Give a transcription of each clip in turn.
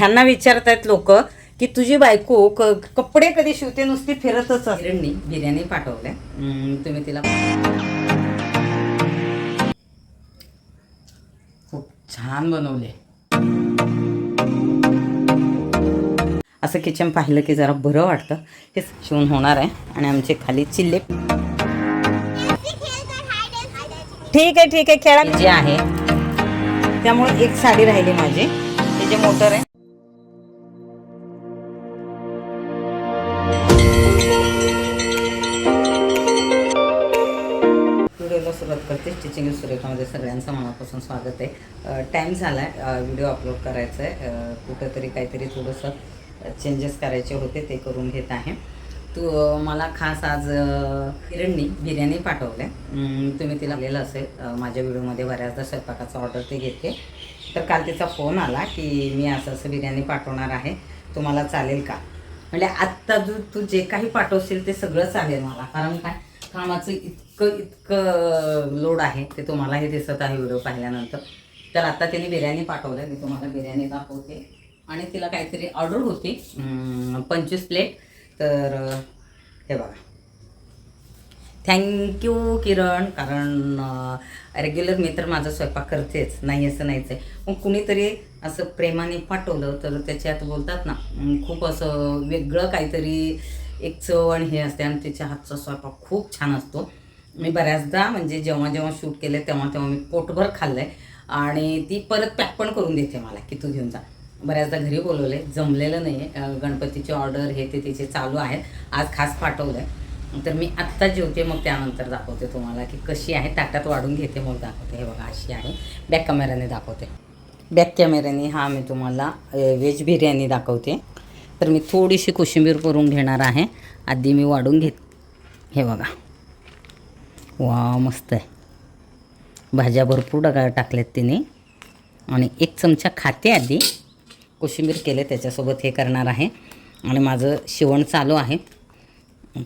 ह्यांना विचारतायत लोक की तुझी बायको क- कपडे कधी शिवते नुसती फिरतच असते. किरणनी बिर्याणी पाठवल्या. तुम्ही तिला खूप छान बनवले असं किचन पाहिलं की जरा बरं वाटतं. हे शिवून होणार आहे आणि आमचे खाली चिल्ले ठीक आहे ठीक आहे खेळा. जे आहे त्यामुळे एक साडी राहिली माझी. हे जे मोटर आहे करते स्टिचिंग सुरेखामध्ये सगळ्यांचं मनापासून स्वागत आहे. टाईम झाला आहे व्हिडिओ अपलोड करायचा आहे कुठंतरी काहीतरी थोडंसं चेंजेस करायचे होते ते करून घेत आहे. तू मला खास आज किरणनी बिर्याणी पाठवले तुम्ही तिला आलेलं असेल. माझ्या व्हिडिओमध्ये बऱ्याचदा स्वयंपाकाचा ऑर्डर ते घेते. तर काल तिचा फोन आला की मी असं असं बिर्याणी पाठवणार आहे. तुम्हाला चालेल का? म्हणजे आत्ता तू तू जे काही पाठवशील ते सगळं चालेल मला. कारण काय? कामाचं इतकं इतकं लोड आहे ते तुम्हाला हे दिसत आहे व्हिडिओ पाहिल्यानंतर. तर आता तिने बिर्याणी पाठवलं मी तुम्हाला बिर्याणी दाखवते. आणि तिला काहीतरी ऑर्डर होती. पंचवीस प्लेट तर हे बघा. Thank you Kiran. कारण रेग्युलर मी तर माझा स्वयंपाक करतेच. नाही असं नाहीच आहे मग कुणीतरी असं प्रेमाने पाठवलं तर त्याच्यात बोलतात ना खूप असं वेगळं काहीतरी एक चव आणि हे असते आणि तिच्या हातचा स्वयंपाक खूप छान असतो. मी बऱ्याचदा म्हणजे जेव्हा जेव्हा शूट केले तेव्हा तेव्हा मी पोटभर खाल्लं आहे आणि ती परत पॅक पण करून देते मला की तू घेऊन जा. बऱ्याचदा घरी बोलवले जमलेलं नाही आहे गणपतीची ऑर्डर हे ते तिचे चालू आहेत. आज खास पाठवलं आहे तर मी आत्ता जेवते मग त्यानंतर दाखवते तुम्हाला की कशी आहे. ताटात वाढून घेते मग दाखवते. हे बघा अशी आहे. बॅक कॅमेऱ्याने दाखवते. बॅक कॅमेऱ्याने हा मी तुम्हाला व्हेज बिर्याणी दाखवते. तर मी थोडीशी कोशिंबीर करून घेणार आहे. आधी मी वाढून घेत हे बघा. वा मस्त आहे. भाज्या भरपूर डगा टाकल्यात तिने. आणि एक चमचा खाते आधी. कोशिंबीर केले त्याच्यासोबत हे करणार आहे. आणि माझं शिवण चालू आहे.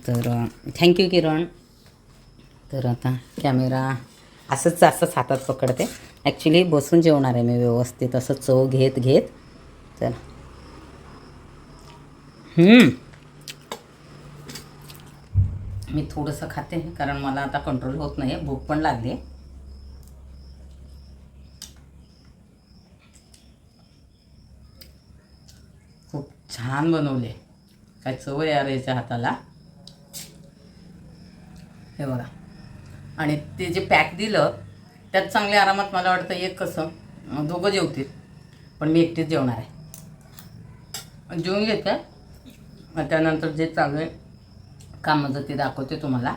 तर थँक्यू किरण. तर आता कॅमेरा असंच असंच हातात पकडते. ॲक्च्युली बसून जेवणार आहे मी व्यवस्थित. असं चव घेत घेत तर मी थोडंसं खाते कारण मला आता कंट्रोल होत नाही भूक पण लागली खूप छान बनवले. काय चव यार याच्या हाताला. हे बघा. आणि ते जे पॅक दिलं त्यात चांगल्या आरामात मला वाटतं एक कसं दोघं जेवतील. पण मी एकटीच जेवणार आहे. जेवून घेते. त्यानंतर जे चालू आहे कामाचं ते दाखवते तुम्हाला.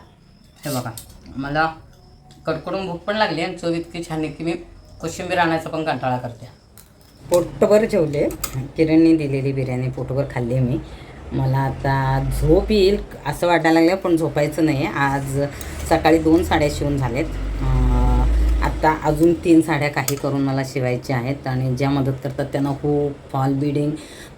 हे बघा मला कडकडून भूक पण लागली आणि चव इतकी छान आहे की मी कोशिंबीर आणायचा पण कंटाळा करते. पोटभर जेवले किरणने दिलेली बिर्याणी पोटभर खाल्ली मी. मला आता झोप येईल असं वाटायला लागलं पण झोपायचं नाही आहे आज सकाळी दोन साड्या शिवून झालेत. आत्ता अजून तीन साड्या काही करून मला शिवायच्या आहेत आणि ज्या मदत करतात त्यांना खूप फॉल बिडिंग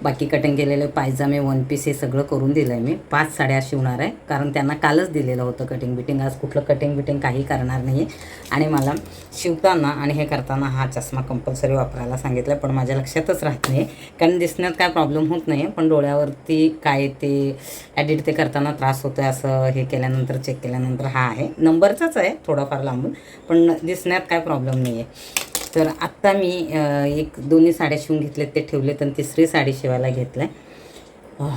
बाकी कटिंग केलेले पायजामे वन पीस हे सगळं करून दिलं आहे मी. पाच साड्या शिवणार आहे कारण त्यांना कालच दिलेलं होतं कटिंग बिटिंग. आज कुठलं कटिंग बिटिंग काही करणार नाही आणि मला शिवताना आणि हे करताना हा चष्मा कंपल्सरी वापरायला सांगितलं पण माझ्या लक्षातच राहत नाही. कारण दिसण्यात काय प्रॉब्लेम होत नाही पण डोळ्यावरती काय ते ॲडिट ते करताना त्रास होतो आहे असं हे केल्यानंतर चेक केल्यानंतर हा आहे. नंबरचाच आहे थोडाफार लांबून. पण दिसण्यात काय प्रॉब्लेम नाही आहे तर आत्ता मी एक दोन्ही साड्या शिवून घेतल्यात ते ठेवलेत आणि तिसरी साडी शिवायला घेतलं आहे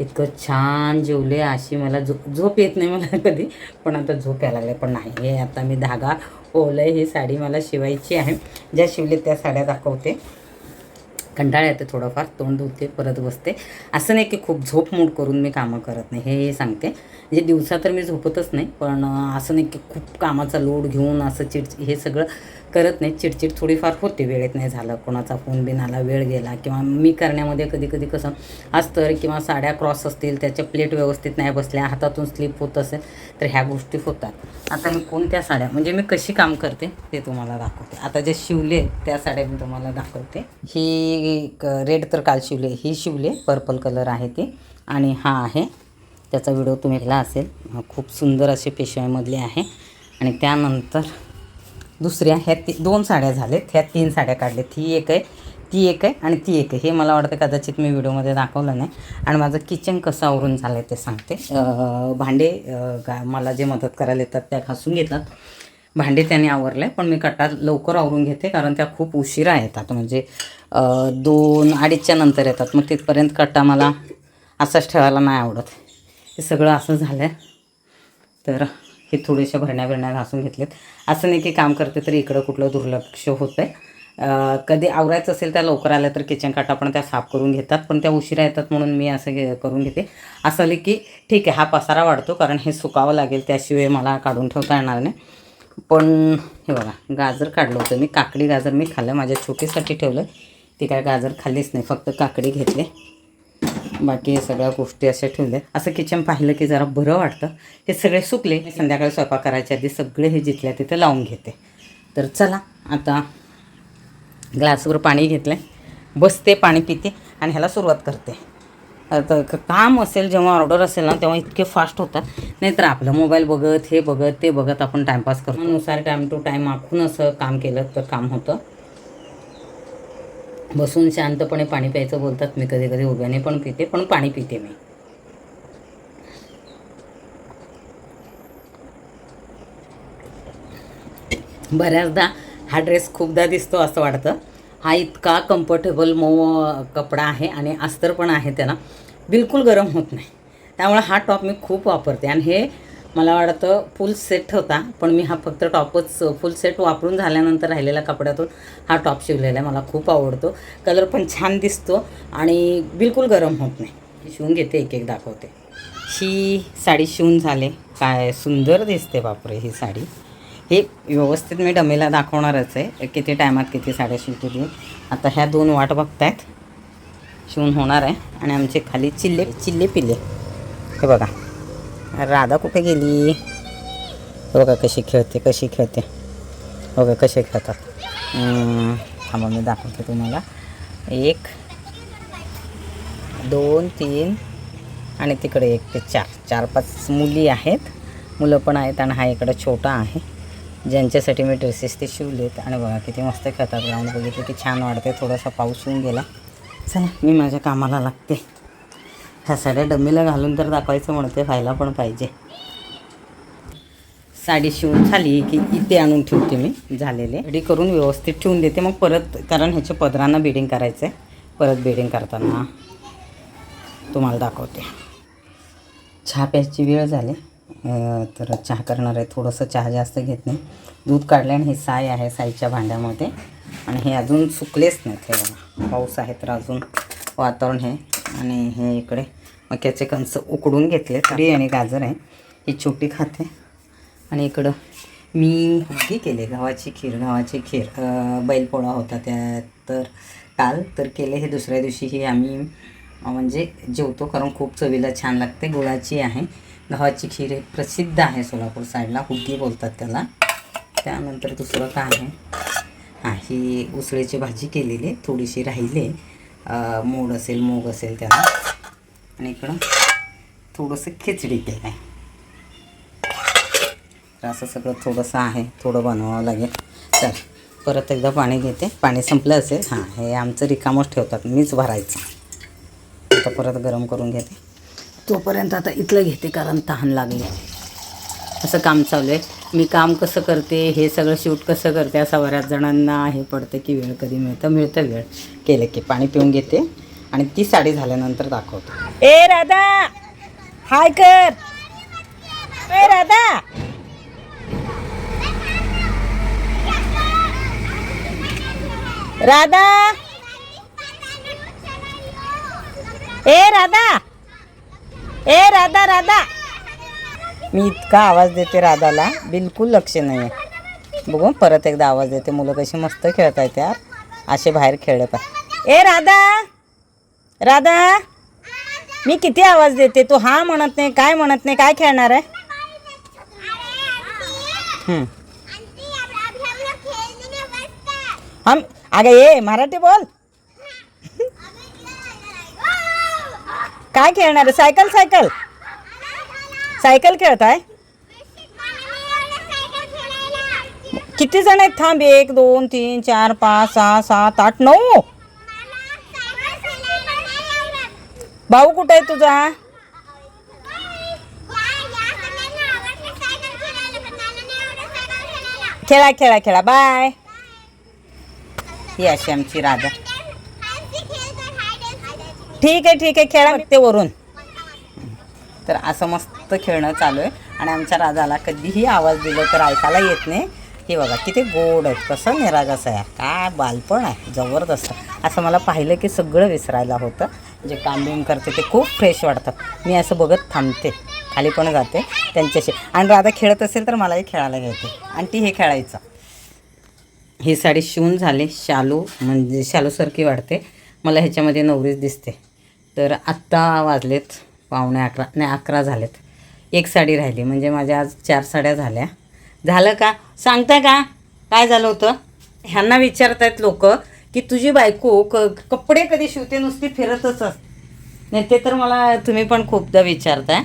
इतकं छान जेवले अशी मला झो झोप येत नाही मला कधी. पण आता झोप यायला लागले पण नाही हे आता मी धागा ओवलं ही साडी मला शिवायची आहे. ज्या शिवले त्या साड्या दाखवते. कंटाळा येते थोडंफार तोंड धुते परत बसते. असं नाही की खूप झोप मूड करून मी कामं करत नाही हे सांगते. म्हणजे दिवसा तर मी झोपतच नाही पण असं नाही की खूप कामाचा लोड घेऊन असं चिड हे सगळं करत नाही चिडचिड थोडीफार होते वेळेत नाही झालं कोणाचा फोन बिन आला वेळ गेला किंवा मी करण्यामध्ये कधी कधी कसं अस्तर किंवा साड्या क्रॉस असतील त्याच्या प्लेट व्यवस्थित नाही बसल्या हातातून स्लिप होत असेल तर ह्या गोष्टी होतात. आता मी कोणत्या साड्या म्हणजे मी कशी काम करते ते तुम्हाला दाखवते. आता जे शिवले त्या साड्या मी तुम्हाला दाखवते. ही रेड तर काल शिवले ही शिवले पर्पल कलर आहे ती आणि हा आहे. त्याचा व्हिडिओ तुम्ही केला असेल. खूप सुंदर असे पेशव्यामधले आहे. आणि त्यानंतर दुसऱ्या ह्या ती दोन साड्या झाल्यात ह्या तीन साड्या काढल्यात ही एक आहे ती एक आहे आणि ती एक आहे. हे मला वाटतं कदाचित मी व्हिडिओमध्ये दाखवलं नाही. आणि माझं किचन कसं आवरून झालं आहे ते सांगते. भांडे गा मला जे मदत करायला येतात त्या घासून घेतात. भांडे त्याने आवरले पण मी कट्टा लवकर आवरून घेते कारण त्या खूप उशिरा येतात. म्हणजे दोन अडीचच्या नंतर येतात. मग तिथपर्यंत कट्टा मला असाच ठेवायला नाही आवडत. हे सगळं असं झालं आहे तर हे थोड्याशा भरण्या भरण्या घासून घेतलेत. असं नाही की काम करते तर इकडं कुठलं दुर्लक्ष होतं आहे कधी आवरायचं असेल त्या लवकर आल्या तर किचन काटा पण त्या साफ करून घेतात पण त्या उशिरा येतात म्हणून मी असं करून घेते. असं आले की ठीक आहे हा पसारा वाढतो कारण हे सुकावं लागेल त्याशिवाय मला काढून ठेवता येणार नाही. पण हे बघा गाजर काढलं होतं मी काकडी गाजर मी खाल्लं माझ्या छोटीसाठी ठेवलं. ती काय गाजर खाल्लीच नाही फक्त काकडी घेतले. बाकी सगळ्या गोष्टी अशा ठेवल्या. असं किचन पाहिलं की जरा बरं वाटतं. हे सगळे सुकले. मी संध्याकाळी स्वयंपाक करायच्या आधी सगळे हे जिथल्या तिथे लावून घेते. तर चला आता ग्लासवर पाणी घेतलं बसते पाणी पिते आणि ह्याला सुरुवात करते. आता काम असेल जेव्हा ऑर्डर असेल ना तेव्हा इतके फास्ट होतात. नाहीतर आपलं मोबाईल बघत हे बघत ते बघत आपण टाईमपास करतो. नुसार टाईम टू टाईम आखून असं काम केलं तर काम होतं. बसून शांतपणे पाणी प्यायचं बोलतात. मी कधी कधी उभ्याने पण पिते पण पाणी पिते मी. बऱ्याचदा हा ड्रेस खूपदा दिसतो असं वाटतं. हा इतका कम्फर्टेबल मऊ कपडा आहे आणि अस्तर पण आहे त्याला. बिलकुल गरम होत नाही. त्यामुळे हा टॉप मी खूप वापरते. आणि हे मला वाटतं फुल सेट होता पण मी हा फक्त टॉपच फुल सेट वापरून झाल्यानंतर राहिलेल्या कपड्यातून हा टॉप शिवलेला आहे. मला खूप आवडतो. कलर पण छान दिसतो आणि बिलकुल गरम होत नाही. शिवून घेते एक एक दाखवते. ही साडी शिवून झाले. काय सुंदर दिसते बापरे ही साडी. हे व्यवस्थित मी डमेला दाखवणारच आहे. किती टायमात किती साड्या शिवते ते आता ह्या दोन वाट बघतायत. शिवून होणार आहे. आणि आमचे खाली चिल्ले चिल्ले पिल्ले. हे बघा. राधा कुठे गेली? बघा कशी खेळते कशी खेळते. बघा कसे खेळतात. थांबा मी दाखवते तुम्हाला. एक दोन तीन आणि तिकडे एक ते चार. चार पाच मुली आहेत. मुलं पण आहेत आणि हा इकडं छोटा आहे. ज्यांच्यासाठी मी ड्रेसेस ते शिवलेत. आणि बघा किती मस्त खेळतात. ग्राउंड बघितलं की छान वाटते थोडासा पाऊस होऊन गेला. चला मी माझ्या कामाला लागते. ह्या साड्या डमीला घालून तर दाखवायचं म्हणते व्हायला पण पाहिजे. साडी शिवून झाली की इथे आणून ठेवते मी झालेले. रेडी करून व्यवस्थित ठेवून देते. मग परत कारण ह्याच्या पदरांना बेडिंग करायचं आहे परत बेडिंग करताना तुम्हाला दाखवते. चहा प्यायची वेळ झाली. तर चहा करणार आहे. थोडंसं चहा जास्त घेत नाही. दूध काढलं आणि हे साय आहे साईच्या भांड्यामध्ये. आणि हे अजून सुकलेच नाहीत हे बघा. पाऊस आहे तर अजून वातावरण हे आणि हे इकडे मक्याचे कंस उकडून घेतले. तरी आणि गाजर आहे. ही छोटी खाते. आणि इकडं मी हुगी केले गव्हाची खीर. गव्हाची खीर बैलपोळा होता त्या तर काल तर केले हे दुसऱ्या दिवशी. ही आम्ही म्हणजे जेवतो कारण खूप चवीला छान लागते. गुळाची आहे. गव्हाची खीर एक प्रसिद्ध आहे सोलापूर साईडला. हुग्गी बोलतात त्याला. त्यानंतर दुसरं काय आहे? हां ही उसळीची भाजी केलेली आहे, थोडीशी राहिली मोड असेल मूग असेल त्याला. आणि इकडं थोडंसं खिचडी केलं आहे तर असं सगळं थोडंसं आहे थोडं बनवावं लागेल. चल परत एकदा पाणी घेते. पाणी संपलं असेल. हां हे आमचं रिकामच ठेवतात. मीच भरायचं. आता परत गरम करून घेते. तोपर्यंत आता इथलं घेते कारण तहान लागली. असं काम चालू आहे. मी काम कसं करते हे सगळं शूट कसं करते असं बऱ्याच जणांना हे पडतं की वेळ कधी मिळतं? मिळतं वेळ. केलं की. पाणी पिऊन घेते आणि ती साडी झाल्यानंतर दाखवतो. ए राधा! हाय कर! ए राधा! राधा! ए राधा! ए राधा राधा! मी इतका आवाज देते राधाला बिलकुल लक्ष नाही आहे बघू परत एकदा आवाज देते मुलं कशी मस्त खेळत आहेत यार असे बाहेर खेळले पाहिजे ए राधा! राधा! मी किती आवाज देते तू हा म्हणत नाही काय म्हणत नाही काय खेळणार आहे? हम अगं ये मराठी बोल. काय खेळणार आहे? Cycle cycle. सायकल खेळताय? किती जण आहेत? थांब एक दोन तीन चार पाच सहा सात आठ नऊ? भाऊ कुठे आहे तुझा? खेळा खेळा खेळा. बाय. ही अशी आमची राजा ठीक आहे ठीक आहे. खेळा ते वरून. तर असं मस्त खेळणं चालू आहे. आणि आमच्या राजाला कधीही आवाज दिला तर ऐकायला येत नाही. हे बघा किती गोड आहेत. कसं निरागस आहे. काय बालपण आहे. जबरदस्त. असं मला पाहिलं की सगळं विसरायला होतं. जे काम बिम करते ते खूप फ्रेश वाटतं. मी असं बघत थांबते. खाली पण जाते त्यांच्याशी. आणि राधा खेळत असेल तर मलाही खेळायला घ्यायचे आणि ती हे खेळायचं. ही साडी शिवून झाली. शालू म्हणजे शालूसारखी वाटते मला ह्याच्यामध्ये नवरीच दिसते. तर आत्ता वाजलेत पावणे अकरा नाही अकरा झालेत. एक साडी राहिली. म्हणजे माझ्या आज चार साड्या झाल्या. झालं का? सांगता का? काय झालं होतं? ह्यांना विचारतायत लोक की तुझी बायको क कपडे कधी शिवते? नुसती फिरतच असते. नाही ते तर मला तुम्ही पण खूपदा विचारताय.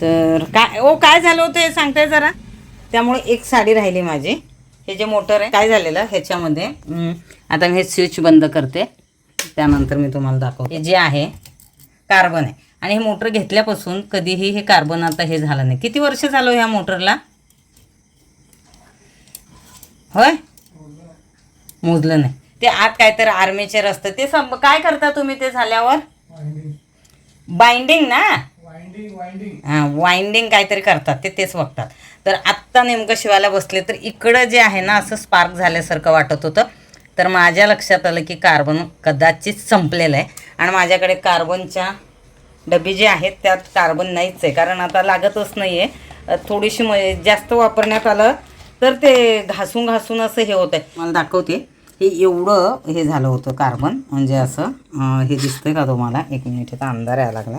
तर काय ओ काय झालं होतं हे सांगताय जरा? त्यामुळे एक साडी राहिली माझी. हे जे मोटर आहे काय झालेलं ह्याच्यामध्ये? आता मी हे स्विच बंद करते. त्यानंतर मी तुम्हाला दाखवते. हे जे आहे कार्बन आहे. आणि हे मोटर घेतल्यापासून कधीही हे कार्बन आता हे झालं नाही. किती वर्ष झालं ह्या मोटरला? होय? मोजलं नाही. ते आत काहीतरी आर्मेचर असतं. ते सम काय करता तुम्ही ते झाल्यावर? बाइंडिंग ना? हां वाइंडिंग काहीतरी करतात. ते तेच बघतात. तर आत्ता नेमकं शिवायला बसले तर इकडं जे आहे ना असं स्पार्क झाल्यासारखं वाटत होतं. तर माझ्या लक्षात आलं की कार्बन कदाचित संपलेलं आहे. आणि माझ्याकडे कार्बनच्या डबे जे आहेत त्यात कार्बन नाहीच आहे. कारण आता लागतच नाही आहे थोडीशी म जास्त वापरण्यात आलं तर ते घासून घासून असं हे होतं आहे मला दाखवते. हे एवढं हे झालं होतं कार्बन म्हणजे असं हे दिसतंय का तुम्हाला? एक मिनिट इथं अंधार यायला लागला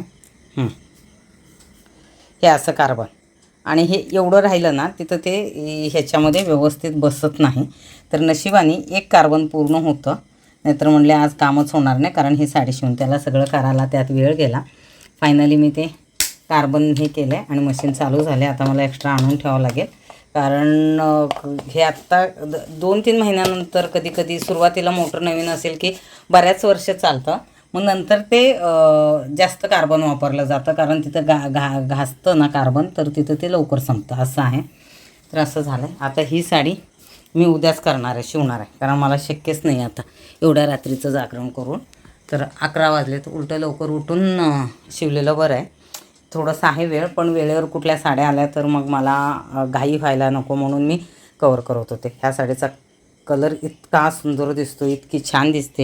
हे. असं कार्बन आणि हे एवढं राहिलं ना तिथं ते ह्याच्यामध्ये व्यवस्थित बसत नाही. तर नशिबाने एक कार्बन पूर्ण होतं. नाहीतर म्हणले आज कामच होणार नाही कारण हे साडी शिवून त्याला सगळं करायला त्यात वेळ गेला. फायनली मी ते कार्बन हे केलं आहे आणि मशीन चालू झाले आता मला एक्स्ट्रा आणून ठेवावं लागेल. कारण हे आत्ता द- दोन तीन महिन्यानंतर कधी कधी सुरुवातीला मोटर नवीन असेल की बऱ्याच वर्ष चालतं. मग नंतर ते जास्त कार्बन वापरलं जातं. कारण तिथं गा घा घासतं ना कार्बन तर तिथं ते लवकर संपतं. असं आहे. तर असं झालं आहे आता ही साडी मी उद्याच करणार आहे शिवणार आहे. कारण मला शक्यच नाही आता एवढ्या रात्रीचं जागरण करून. तर अकरा वाजले तर उलटं लवकर उठून शिवलेलं बरं आहे थोडंसं आहे वेळ पण वेळेवर कुठल्या साड्या आल्या तर मग मला घाई व्हायला नको म्हणून मी कवर करत होते. ह्या साडीचा कलर इतका सुंदर दिसतो इतकी छान दिसते.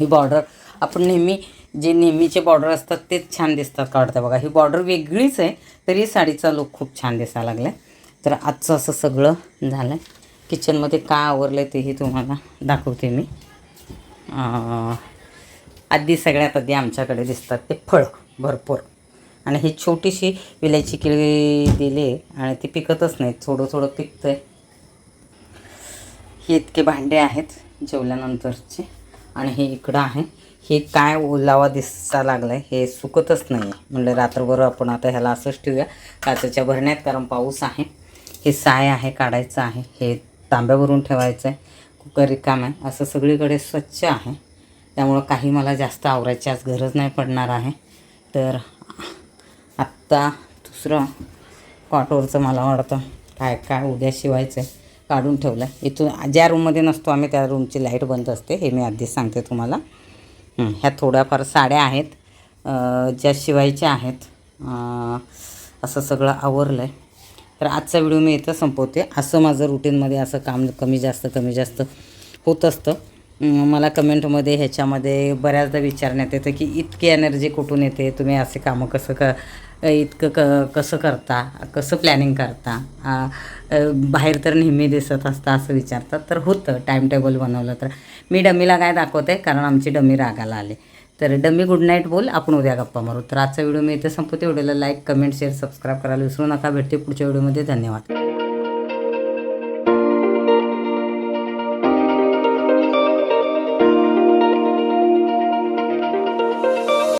ही बॉर्डर आपण नेहमी जे नेहमीचे बॉर्डर असतात तेच छान दिसतात काढतं बघा? ही बॉर्डर वेगळीच आहे तरी साडीचा लुक खूप छान दिसायला लागला आहे तर आजचं असं सगळं झालं आहे किचनमध्ये काय आवरलं आहे तेही तुम्हाला दाखवते मी. आधी सगळ्यात आधी आमच्याकडे दिसतात ते फळं भरपूर. आणि ही छोटीशी विलायची केळी दिली आणि ती पिकतच नाही थोडं थोडं पिकतं आहे हे इतके भांडे आहेत जेवल्यानंतरचे. आणि हे इकडं आहे. हे काय ओलावा दिसा लागला आहे हे सुकतच नाही आहे म्हणलं रात्रभर आपण आता ह्याला असंच ठेवूया. काचेच्या भरण्यात कारण पाऊस आहे. हे साय आहे काढायचं आहे. हे तांब्यावरून ठेवायचं आहे कुकर रिकाम आहे. असं सगळीकडे स्वच्छ आहे. त्यामुळं काही मला जास्त आवरायची आज गरज नाही पडणार आहे. तर आत्ता दुसरं कॉटवरचं मला वाटतं काय काय उद्या शिवायचं आहे. काढून ठेवलं आहे इथून ज्या रूममध्ये नसतो आम्ही त्या रूमची लाइट बंद असते. हे मी आधीच सांगते तुम्हाला. ह्या थोड्याफार साड्या आहेत. ज्या शिवायच्या आहेत. असं सगळं आवरलं आहे तर आजचा व्हिडिओ मी इथं संपवते. असं माझं रुटीनमध्ये असं काम कमी जास्त कमी जास्त होत असतं. मला कमेंटमध्ये ह्याच्यामध्ये बऱ्याचदा विचारण्यात येतं की इतकी एनर्जी कुठून येते? तुम्ही असे कामं कसं क इतकं क कसं करता? कसं प्लॅनिंग करता? बाहेर तर नेहमी दिसत असता असं विचारतात. तर होतं टाईम टेबल बनवलं तर. मी डमीला काय दाखवते? कारण आमची डमी रागाला आली. तर डमी गुड नाईट बोल आपण उद्या गप्पा मारू. तर आजचा व्हिडिओ मी इथे संपवते. व्हिडिओला लाईक कमेंट शेअर सबस्क्राईब करायला विसरू नका. भेटते पुढच्या व्हिडिओमध्ये धन्यवाद.